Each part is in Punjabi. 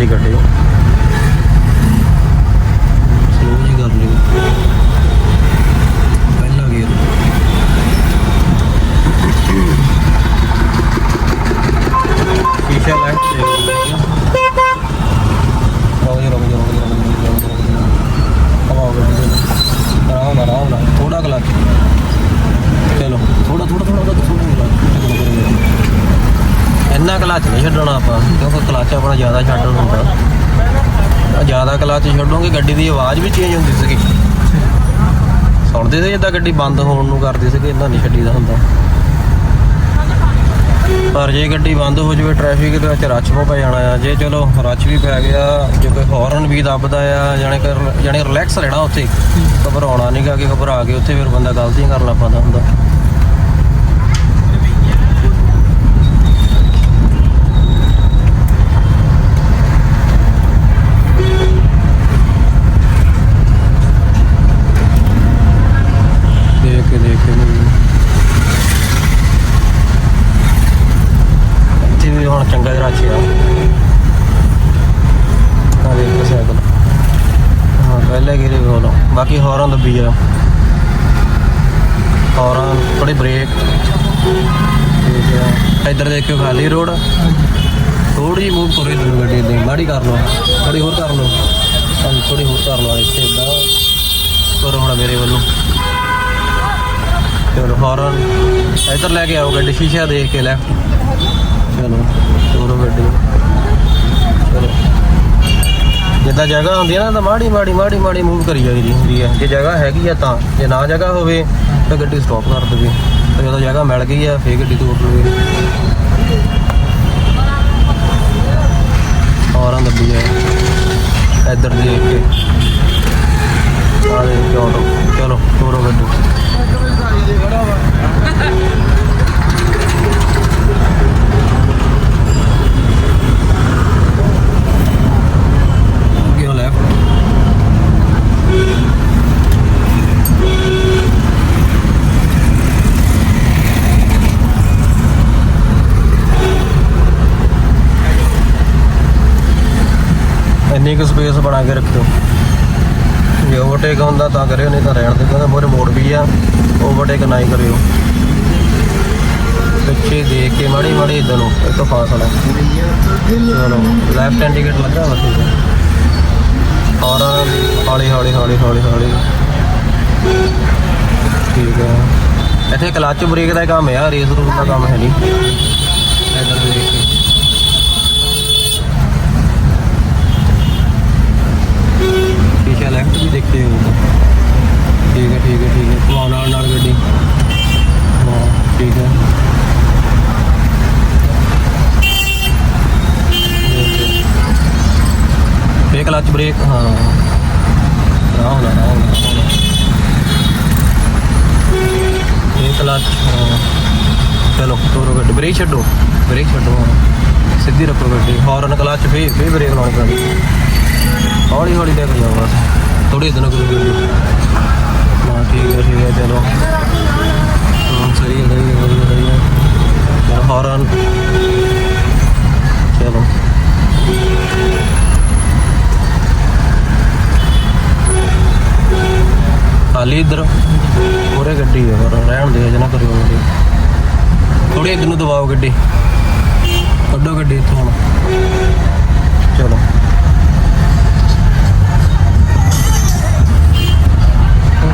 ਗੱਡੀ ਕੱਢਿਓ ਸਲੋ ਜੀ ਕਰ ਲਿਓ। ਪਹਿਲਾ ਗੇਅਰ ਸ਼ੀਸ਼ਾ ਲਾਈਟ ਦੇ ਰੁਕ ਜਾ ਰੁਕ ਜਾ ਰੁਕ ਜਾ ਰੁਕ ਜਾ, ਰੁਕ ਗੱਡੀ ਦੇ ਆਰਾਮ ਨਾਲ ਆਰਾਮ ਨਾਲ। ਥੋੜਾ ਕਲਚ ਚਲੋ ਥੋੜਾ ਥੋੜਾ ਥੋੜਾ ਥੋੜਾ ਇੰਨਾ ਕਲਚ ਨਹੀਂ ਛੱਡਣਾ ਆਪਾਂ। ਕਲਚ ਆਪਣਾ ਜ਼ਿਆਦਾ ਛੱਡਣ ਹੁੰਦਾ। ਜ਼ਿਆਦਾ ਕਲਚ ਛੱਡੋਗੇ, ਗੱਡੀ ਦੀ ਆਵਾਜ਼ ਵੀ ਚੇਂਜ ਹੁੰਦੀ ਸੀਗੀ। ਸੁਣਦੇ ਸੀ ਜਿੱਦਾਂ ਗੱਡੀ ਬੰਦ ਹੋਣ ਨੂੰ ਕਰਦੇ ਸੀਗੇ ਇੰਨਾ ਨਹੀਂ ਛੱਡੀਦਾ ਹੁੰਦਾ। ਪਰ ਜੇ ਗੱਡੀ ਬੰਦ ਹੋ ਜਾਵੇ ਟ੍ਰੈਫਿਕ ਦੇ ਵਿੱਚ ਰੱਛ ਪੋ ਪੈ ਜਾਣਾ ਆ। ਜੇ ਚਲੋ ਰੱਛ ਵੀ ਪੈ ਗਿਆ, ਜੇ ਕੋਈ ਹੌਰਨ ਵੀ ਦੱਬਦਾ ਆ, ਜਾਣੇ ਕਰ ਜਾਣੇ ਰਿਲੈਕਸ ਰਹਿਣਾ ਉੱਥੇ, ਘਬਰਾਉਣਾ ਨਹੀਂਗਾ ਕਿ ਘਬਰਾ ਕੇ ਉੱਥੇ ਫਿਰ ਬੰਦਾ ਗਲਤੀਆਂ ਕਰਨ ਲੱਗ ਪੈਂਦਾ ਹੁੰਦਾ। ਦੇਖ ਕੇ ਇੱਥੇ ਵੀ ਹੁਣ ਚੰਗਾ ਜਿਹਾ ਰੱਛਿਆ ਆ। ਦੇਖ ਸਾਈਕਲ। ਹਾਂ, ਪਹਿਲੇ ਗੇਰੇ ਕੋਲ ਬਾਕੀ ਹੌਰਾਂ ਦੱਬੀ ਆ ਹੌਰਾਂ ਥੋੜੀ ਬ੍ਰੇਕ ਇੱਧਰ ਦੇਖਿਓ ਖਾਲੀ ਰੋਡ। ਥੋੜੀ ਮੂਵ ਕਰੋ ਇੱਧਰ ਗੱਡੀ ਦੇ। ਮਾੜੀ ਕਰ ਲਓ। ਥੋੜੀ ਹੋਰ ਕਰ ਲਓ। ਹਾਂਜੀ ਥੋੜੀ ਹੋਰ ਕਰ ਲਓ। ਇੱਥੇ ਇਦਾਂ ਕਰੋ ਹੁਣ ਮੇਰੇ ਵੱਲੋਂ ਚਲੋ ਹੌਰਨ ਇੱਧਰ ਲੈ ਕੇ ਆਓ ਗੱਡੀ, ਸ਼ੀਸ਼ਾ ਦੇਖ ਕੇ ਲੈ। ਚਲੋ ਤੋਰੋ ਗੱਡੀ। ਚਲੋ। ਜਿੱਦਾਂ ਜਗ੍ਹਾ ਹੁੰਦੀ ਹੈ ਨਾ, ਤਾਂ ਮਾੜੀ ਮਾੜੀ ਮਾੜੀ ਮਾੜੀ ਮੂਵ ਕਰੀ ਜਾਂਦੀ ਹੁੰਦੀ ਹੈ। ਜੇ ਜਗ੍ਹਾ ਹੈਗੀ ਆ ਤਾਂ, ਜੇ ਨਾ ਜਗ੍ਹਾ ਹੋਵੇ, ਤਾਂ ਗੱਡੀ ਸਟਾਪ ਕਰ ਦੇਵੇ। ਤੇ ਜਦੋਂ ਜਗ੍ਹਾ ਮਿਲ ਗਈ ਆ, ਫੇਰ ਗੱਡੀ ਤੋੜ ਲਵੇ ਹੌਰਨ ਦੱਬੀ ਹੈ ਇੱਧਰ ਦੇਖ ਕੇ ਆ ਦੇ ਆਟੋ ਚਲੋ ਤੋਰੋ ਗੱਡੀ ਕਿਉਂ ਲੈਫਟ ਇੰਨੀ ਕੁ ਸਪੇਸ ਬਣਾ ਕੇ ਰੱਖਿਓ। ਜੇ ਓਵਰਟੇਕ ਹੁੰਦਾ ਤਾਂ ਕਰਿਓ, ਨਹੀਂ ਤਾਂ ਰਹਿਣ ਦੇ ਕਹਿੰਦਾ ਮੋਰੇ ਮੋੜ ਵੀ ਆ ਓਵਰਟੇਕ ਨਾ ਹੀ ਕਰਿਓ। ਪਿੱਛੇ ਦੇਖ ਕੇ ਮਾੜੀ ਮਾੜੀ ਇਧਰ ਨੂੰ ਇਹ ਤੋਂ ਫਾਸਲਾ। ਚਲੋ ਲੈਫਟ ਇੰਡੀਕੇਟਰ ਲੱਗਾ ਵਾ ਠੀਕ ਹੈ ਔਰ ਹੌਲੀ ਹੌਲੀ ਹੌਲੀ ਹੌਲੀ ਹੌਲੀ। ਠੀਕ ਹੈ ਇੱਥੇ ਕਲਚ ਬ੍ਰੇਕ ਦਾ ਕੰਮ ਆ ਰੇਸ ਰੂਸ ਦਾ ਕੰਮ ਹੈ ਨਹੀਂ। ਇਧਰ ਦੇਖ ਕੇ ਸ਼ੀਸ਼ਾ ਲੈਫਟ ਵੀ ਦੇਖਦੇ ਹੋ ਠੀਕ ਹੈ ਠੀਕ ਹੈ ਠੀਕ ਹੈ ਧੁਆਂ ਨਾਲ ਨਾਲ ਗੱਡੀ ਹਾਂ ਠੀਕ ਹੈ ਬ੍ਰੇਕ ਕਲਚ ਬ੍ਰੇਕ ਹਾਂ ਆਰਾਮ ਨਾਲ ਆਰਾਮ ਚਲੋ ਤੋਰੋ ਗੱਡੀ ਬ੍ਰੇਕ ਛੱਡੋ। ਬ੍ਰੇਕ ਛੱਡੋ ਹਾਂ ਸਿੱਧੀ ਰੱਖੋ ਗੱਡੀ। ਹੌਰਨ ਕਲਚ ਫੇਰ ਫੇਰ ਬ੍ਰੇਕ ਲਾਉਣੀ ਪੈਣੀ। ਹੌਲੀ ਹੌਲੀ ਲੈ ਕੇ ਜਾਓ ਬਸ। ਥੋੜੀ ਇਦਾਂ ਕਰੋ ਗੱਡੀ ਹਾਂ ਠੀਕ ਹੈ ਠੀਕ ਹੈ ਚਲੋ। ਹਾਂ ਸਹੀ ਹੈ ਸਹੀ ਹੈ, ਸਹੀ ਹੈ ਚਲੋ ਹੌਰਨ ਚਲੋ। ਖਾਲੀ ਇੱਧਰ। ਪੂਰੇ ਗੱਡੀ ਹੈ ਪਰ ਰਹਿਣ ਦੇ ਜਨਾ ਕਰਿਓ ਗੱਡੀ ਥੋੜੀ ਇੱਧਰ ਨੂੰ ਦਬਾਓ ਗੱਡੀ। ਕੱਢੋ ਗੱਡੀ ਇੱਥੋਂ ਹੁਣ। ਚਲੋ।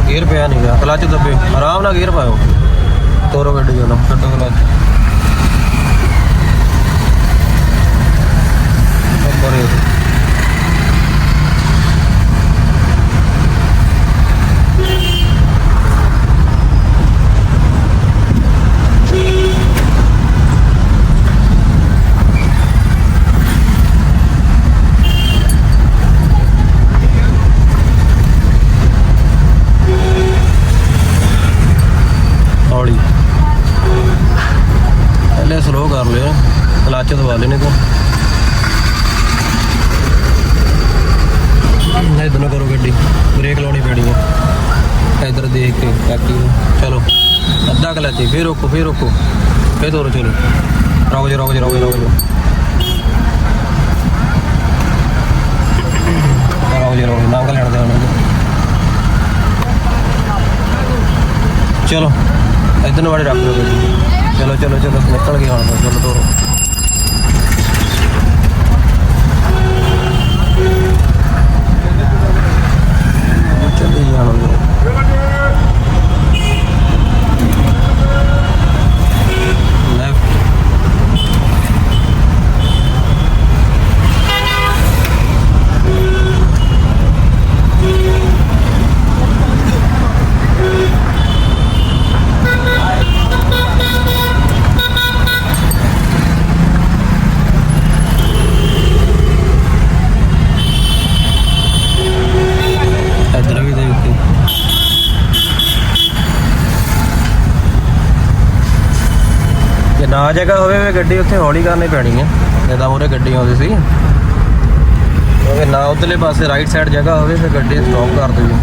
ਗੇਅਰ ਪਿਆ ਨਹੀਂ ਗਾ। ਕਲਚ ਦੱਬੇ। ਆਰਾਮ ਨਾਲ ਗੇਅਰ ਪਾਓ ਤੋਰੋ ਗੱਡੀ ਚਲੋ। ਕੱਢੋ ਕਲਚ ਬਰੇ ਹੌਲੀ ਪਹਿਲੇ ਸਲੋ ਕਰ ਲਿਓ ਕਲਚ ਦਬਾ ਲੈਣੇ ਤੋਂ। ਨਾ ਇਧਰ ਕਰੋ ਗੱਡੀ ਬ੍ਰੇਕ ਲਾਉਣੀ ਪੈਣੀ ਹੈ ਇਧਰ ਦੇਖ ਕੇ ਐਕਟਿਵ ਚਲੋ ਅੱਧਾ ਕਲਚ ਹੀ, ਰੋਕੋ ਫਿਰ ਰੋਕੋ। ਫਿਰ ਤੋਰੋ ਚਲੋ। ਰੁਕ ਜਾ ਰੁਕ ਜਾ ਰੁਕ ਜਾ ਰੁਕ ਜਾ ਰੁਕ ਜਾ ਰੁਕ ਜਾ ਲੈਣ ਦੇ ਚਲੋ ਇਧਰ ਨੂੰ ਵਾੜੇ ਰੱਖ ਲਓ ਗੱਡੀ। ਚਲੋ ਚਲੋ ਚਲੋ ਨਿਕਲ ਗਏ ਹੁਣ ਚਲੋ ਤੋਰੋ ਚੱਲੀ ਜਾਣਾ ਲੈਫਟ ਇੱਧਰ ਵੀ ਦੇਖ ਕੇ ਜੇ ਨਾ ਜਗ੍ਹਾ ਹੋਵੇ ਫੇ ਗੱਡੀ ਉੱਥੇ ਹੌਲੀ ਕਰਨੀ ਪੈਣੀ ਹੈ। ਜਿੱਦਾਂ ਮੂਰੇ ਗੱਡੀ ਆਉਂਦੀ ਸੀ। ਕਿਉਂਕਿ ਨਾ ਉਧਰਲੇ ਪਾਸੇ ਰਾਈਟ ਸਾਈਡ ਜਗ੍ਹਾ ਹੋਵੇ, ਫਿਰ ਗੱਡੀ ਸਟਾਪ ਕਰ ਦੇਵੇ